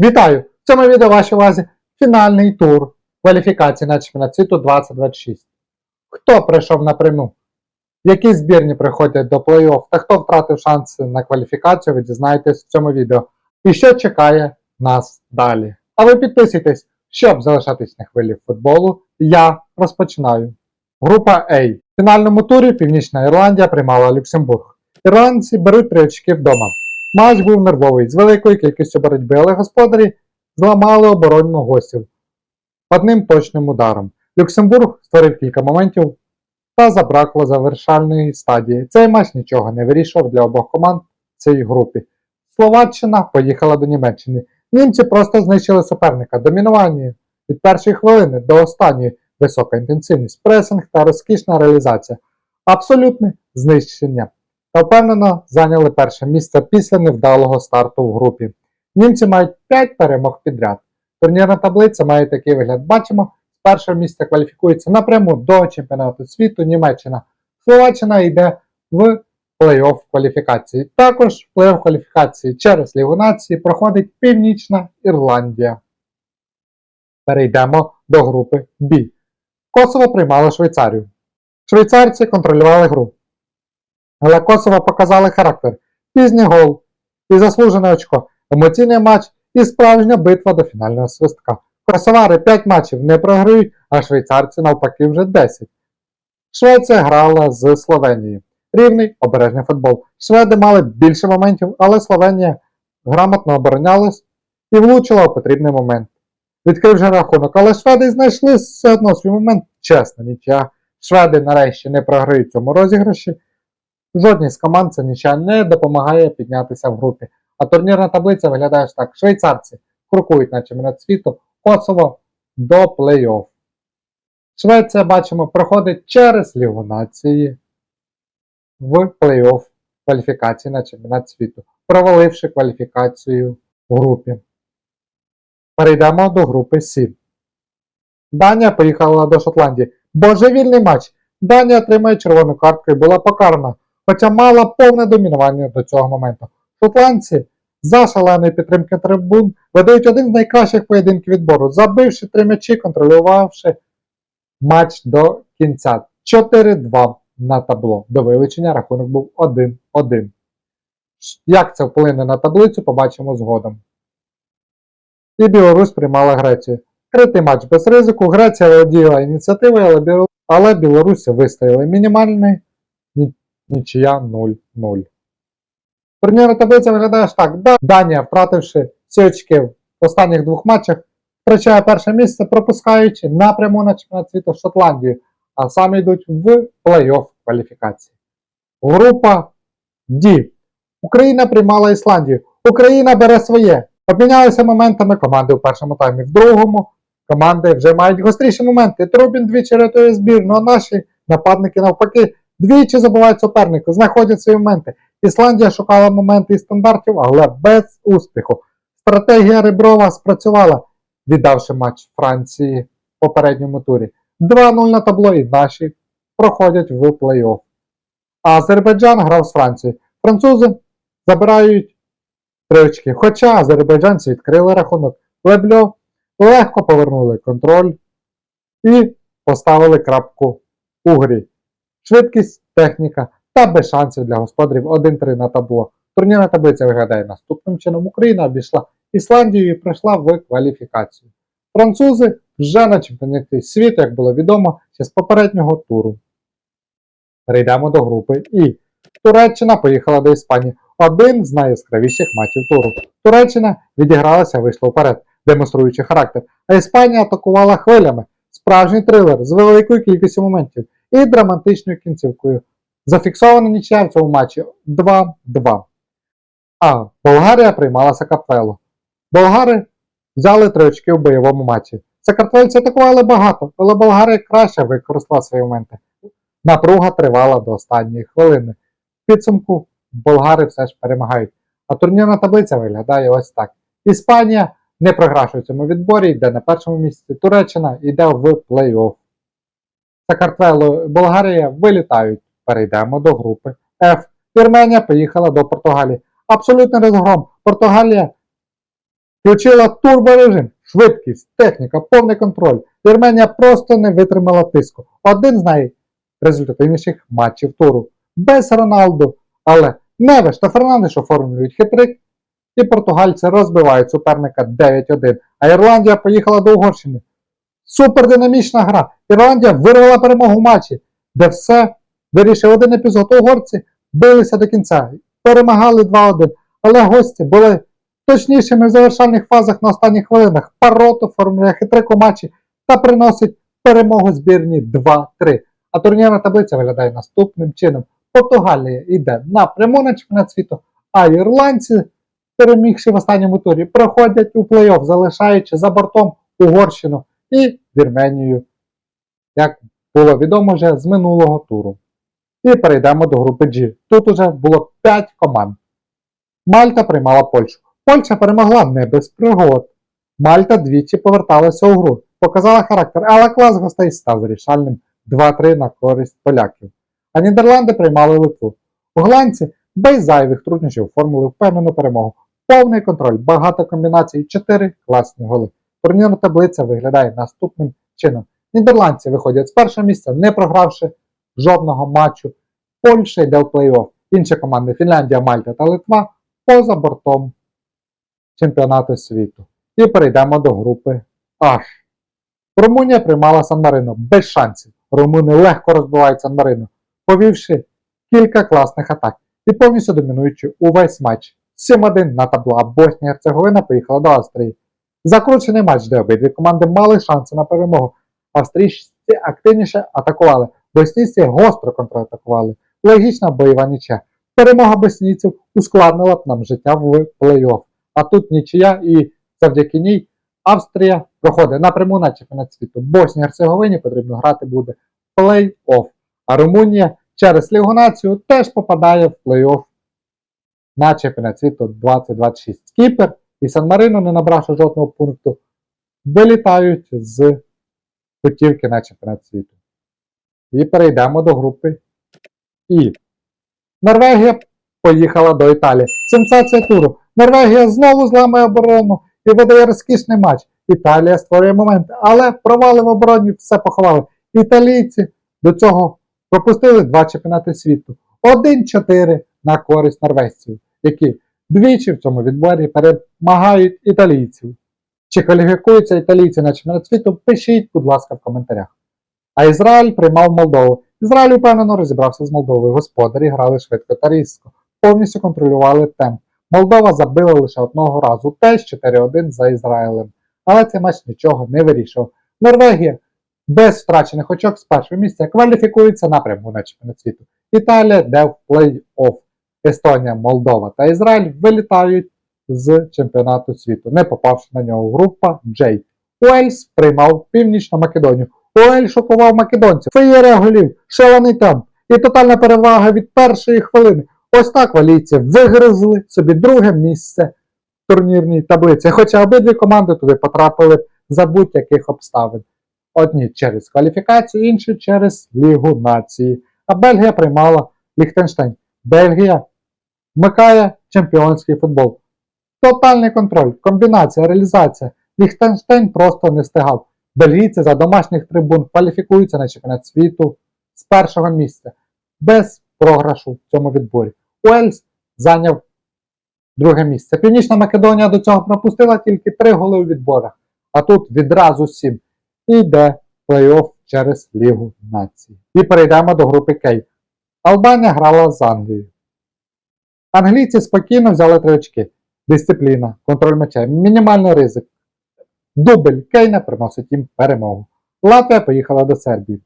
Вітаю! В цьому відео вашій увазі фінальний тур кваліфікації на чемпіонат світу 2026. Хто прийшов напряму? Які збірні приходять до плей-офф та хто втратив шанси на кваліфікацію, ви дізнаєтесь в цьому відео. І що чекає нас далі. А ви підписуйтесь, щоб залишатись на хвилі футболу. Я розпочинаю. Група А. В фінальному турі Північна Ірландія приймала Люксембург. Ірландці беруть три очки вдома. Матч був нервовий з великою кількістю боротьби, але господарі зламали оборонну гостів одним точним ударом. Люксембург створив кілька моментів та забракло завершальної стадії. Цей матч нічого не вирішував для обох команд в цій групі. Словаччина поїхала до Німеччини. Німці просто знищили суперника. Домінування від першої хвилини до останньої висока інтенсивність, пресинг та розкішна реалізація. Абсолютне знищення та впевнено зайняли перше місце після невдалого старту в групі. Німці мають 5 перемог підряд. Турнірна таблиця має такий вигляд. Бачимо, з першого місця кваліфікується напряму до чемпіонату світу Німеччина. Словаччина йде в плей-офф кваліфікації. Також плей-офф кваліфікації через Лігу нації проходить Північна Ірландія. Перейдемо до групи Б. Косово приймало Швейцарію. Швейцарці контролювали гру. Але Косово показали характер, пізній гол і заслужене очко, емоційний матч і справжня битва до фінального свистка. Косовари 5 матчів не програють, а швейцарці навпаки вже 10. Швеція грала з Словенією. Рівний обережний футбол. Шведи мали більше моментів, але Словенія грамотно оборонялась і влучила у потрібний момент. Відкрив же рахунок, але шведи знайшли все одно свій момент чесно, нічия. Шведи нарешті не програють цьому розіграші. Жодній з команд це нічия не допомагає піднятися в групі. А турнірна таблиця виглядає так: швейцарці крокують на чемпіонат світу, Косово до плей-офф. Швеція, бачимо, проходить через Лігу нації в плей-офф кваліфікації на чемпіонат світу, проваливши кваліфікацію в групі. Перейдемо до групи С. Данія поїхала до Шотландії. Божевільний матч. Данія отримає червону картку і була покарана, хоча мала повне домінування до цього моменту. Шотландці за шаленої підтримки трибун ведуть один з найкращих поєдинків відбору, забивши три м'ячі, контролювавши матч до кінця. 4-2 на табло. До вилучення рахунок був 1-1. Як це вплине на таблицю, побачимо згодом. І Білорусь приймала Грецію. Критий матч без ризику. Греція володіла ініціативою, але, Біло... але Білорусі вистояли мінімальний ні- нічия 0-0. Турнірна таблиця виглядає аж так. Данія, втративши всі очки в останніх двох матчах, втрачає перше місце, пропускаючи напряму на чемпіонат світу в Шотландію, а самі йдуть в плей-офф кваліфікації. Група D. Україна приймала Ісландію. Україна бере своє. Обмінялися моментами команди у першому таймі. В другому команди вже мають гостріші моменти. Трубін двічі рятує збірну, а наші нападники навпаки двічі забувають супернику, знаходять свої моменти. Ісландія шукала моменти і стандартів, але без успіху. Стратегія Реброва спрацювала, віддавши матч Франції в попередньому турі. 2-0 на табло і наші проходять в плей-офф. А Азербайджан грав з Францією. Французи забирають три очки. Хоча азербайджанці відкрили рахунок. Лебльо легко повернули контроль і поставили крапку у грі. Швидкість, техніка та без шансів для господарів 1-3 на табло. Турнірна таблиця виглядає наступним чином. Україна обійшла Ісландію і пройшла в кваліфікацію. Французи вже на чемпіонаті світу, як було відомо, ще з попереднього туру. Перейдемо до групи І. Туреччина поїхала до Іспанії. Один з найяскравіших матчів туру. Туреччина відігралася, вийшла вперед, демонструючи характер, а Іспанія атакувала хвилями. Справжній трилер з великою кількістю моментів і драматичною кінцівкою. Зафіксована нічия в цьому матчі 2-2. А Болгарія приймала Сакапело. Болгари взяли три очки в бойовому матчі. Сакартвельці атакували багато, але Болгарія краще використала свої моменти. Напруга тривала до останньої хвилини. В підсумку болгари все ж перемагають. А турнірна таблиця виглядає ось так. Іспанія не програшує в цьому відборі, йде на першому місці. Туреччина йде в плей-офф. Сакартвело, Болгарія вилітають. Перейдемо до групи F. Вірменія поїхала до Португалії. Абсолютний розгром. Португалія включила турборежим, швидкість, техніка, повний контроль. Вірменія просто не витримала тиску. Один з найрезультативніших матчів туру. Без Роналду, але Невеш та Фернандеш оформлюють хитрик, і португальці розбивають суперника 9-1. А Ірландія поїхала до Угорщини. Супердинамічна гра. Ірландія вирвала перемогу в матчі, де все вирішив один епізод. Угорці билися до кінця, перемагали 2-1, але гості були точнішими в завершальних фазах на останніх хвилинах. Парото формує хитрик у матчі та приносить перемогу збірні 2-3. А турнірна таблиця виглядає наступним чином. Португалія йде напряму на чемпіонат світу, а ірландці, перемігши в останньому турі, проходять у плей-офф, залишаючи за бортом Угорщину і Вірменію, як було відомо вже з минулого туру. І перейдемо до групи G. Тут уже було 5 команд. Мальта приймала Польщу. Польща перемогла не без пригод. Мальта двічі поверталася у гру, показала характер, але клас гостей став вирішальним 2-3 на користь поляків. А Нідерланди приймали Литву. Голландці без зайвих труднощів оформили впевнену перемогу. Повний контроль, багато комбінацій, 4 класні голи. Турнірна таблиця виглядає наступним чином. Нідерландці виходять з першого місця, не програвши жодного матчу. Польща йде в плей-офф. Інші команди Фінляндія, Мальта та Литва поза бортом чемпіонату світу. І перейдемо до групи H. Румунія приймала Сан-Марино без шансів. Румуни легко розбивають Сан-Марино, повівши кілька класних атак і повністю домінуючи увесь матч. 7-1 на табло, Боснія Герцеговина поїхала до Австрії. Закручений матч, де обидві команди мали шанси на перемогу. Австрійці активніше атакували, боснійці гостро контратакували. Логічна бойова нічия. Перемога боснійців ускладнила б нам життя в плей-офф. А тут нічия і завдяки ній Австрія проходить напряму на чемпіонат світу. Боснії Герцеговині потрібно грати буде плей-офф. А Румунія через Лігу націю теж попадає в плей-офф на чемпіонат світу 2026. Кіпер і Сан-Марино, не набравши жодного пункту, вилітають з путівки на чемпіонат світу. І перейдемо до групи І. Норвегія поїхала до Італії. Сенсація туру. Норвегія знову зламає оборону і видає розкішний матч. Італія створює моменти, але провали в обороні все поховали. Італійці до цього пропустили два чемпіонати світу. 1-4 на користь норвежців, які двічі в цьому відборі перемагають італійців. Чи кваліфікуються італійці на чемпіонат світу? Пишіть, будь ласка, в коментарях. А Ізраїль приймав Молдову. Ізраїль упевнено розібрався з Молдовою. Господарі грали швидко та різко, повністю контролювали темп. Молдова забила лише одного разу, теж 4-1 за Ізраїлем. Але цей матч нічого не вирішив. Норвегія без втрачених очок з першого місця кваліфікується напряму на чемпіонат світу. Італія йде в плей-офф. Естонія, Молдова та Ізраїль вилітають з чемпіонату світу, не попавши на нього. Група J. Уельс приймав Північну Македонію. Уель шокував македонців. Феєрія голів, шалений темп і тотальна перевага від першої хвилини. Ось так валійці вигризли собі друге місце в турнірній таблиці. Хоча обидві команди туди потрапили за будь-яких обставин. Одні через кваліфікацію, інші через Лігу нації. А Бельгія приймала Ліхтенштейн. Бельгія вмикає чемпіонський футбол. Тотальний контроль, комбінація, реалізація. Ліхтенштейн просто не стигав. Бельгійці за домашніх трибун кваліфікуються на чемпіонат світу з першого місця без програшу в цьому відборі. Уельс зайняв друге місце. Північна Македонія до цього пропустила тільки три голи у відборах, а тут відразу сім. І йде плей-офф через Лігу націй. І перейдемо до групи Кей. Албанія грала з Англією. Англійці спокійно взяли три очки. Дисципліна, контроль м'яча, мінімальний ризик. Дубль Кейна приносить їм перемогу. Латвія поїхала до Сербії.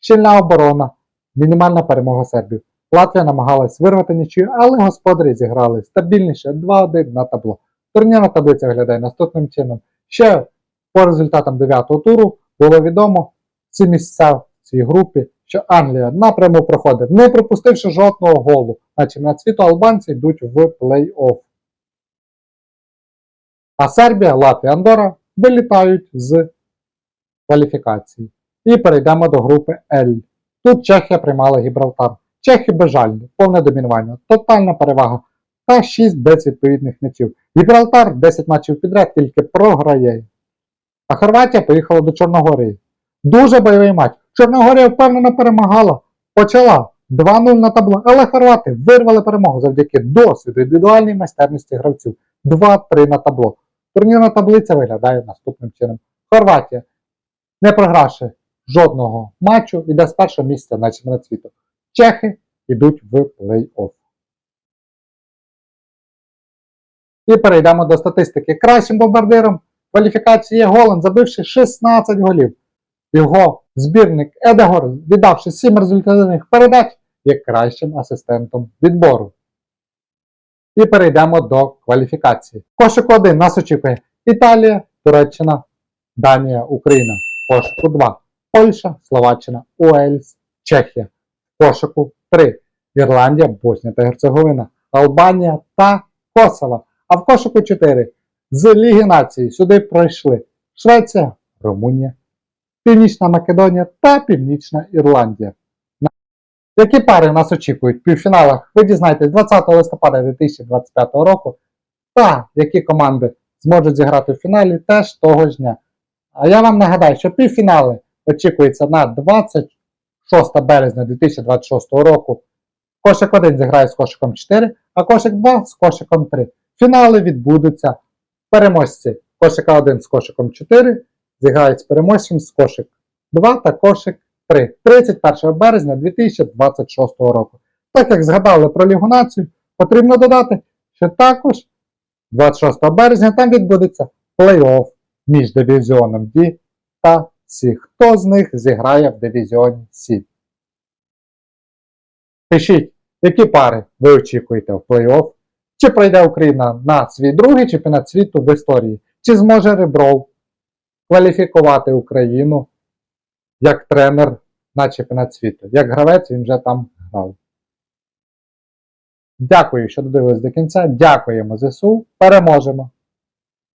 Щільна оборона, мінімальна перемога сербів. Латвія намагалась вирвати нічию, але господарі зіграли стабільніше 2-1 на табло. Турнірна таблиця виглядає наступним чином. Ще по результатам 9-го туру було відомо ці місця в цій групі, що Англія напряму проходить, не пропустивши жодного голу. На чемпіонат світу албанці йдуть в плей-офф. А Сербія, Латвія, Андора вилітають з кваліфікації. І перейдемо до групи L. Тут Чехія приймала Гібралтар. Чехи безжальні, повне домінування, тотальна перевага та 6 безвідповідних м'ячів. Гібралтар 10 матчів підряд тільки програє. А Хорватія поїхала до Чорногорії. Дуже бойовий матч. Чорногорія впевнено перемагала. Почала 2-0 на табло, але хорвати вирвали перемогу завдяки досвіду індивідуальній майстерності гравців. 2-3 на табло. Турнірна таблиця виглядає наступним чином. Хорватія, не програвши жодного матчу, іде з першого місця на чемпіонат світу. Чехи йдуть в плей-офф. І перейдемо до статистики. Кращим бомбардиром кваліфікації є Голланд, забивши 16 голів. Його збірник Едегор, віддавши 7 результативних передач, є кращим асистентом відбору. І перейдемо до кваліфікації. Кошик 1 нас очікує Італія, Туреччина, Данія, Україна. Кошику 2. Польща, Словаччина, Уельс, Чехія. Кошику 3. Ірландія, Боснія та Герцеговина, Албанія та Косово. А в кошику 4. З Ліги Націй сюди пройшли Швеція, Румунія, Північна Македонія та Північна Ірландія. Які пари нас очікують в півфіналах? Ви дізнаєтесь 20 листопада 2025 року. Та які команди зможуть зіграти в фіналі теж того ж дня. А я вам нагадаю, що півфінали очікуються на 26 березня 2026 року. Кошик 1 зіграє з кошиком 4, а кошик 2 з кошиком 3. Фінали відбудуться переможці кошика 1 з кошиком 4 зіграють з переможцем з кошик 2 та кошик 3 31 березня 2026 року. Так як згадали про Лігу Націю, потрібно додати, що також 26 березня там відбудеться плей-офф між дивізіоном D та C. Хто з них зіграє в дивізіоні C? Пишіть, які пари ви очікуєте в плей-офф? Чи пройде Україна на свій другий чемпіонат світу в історії? Чи зможе Ребров кваліфікувати Україну як тренер на чемпіонат світу? Як гравець він вже там грав. Дякую, що додивились до кінця. Дякуємо ЗСУ. Переможемо!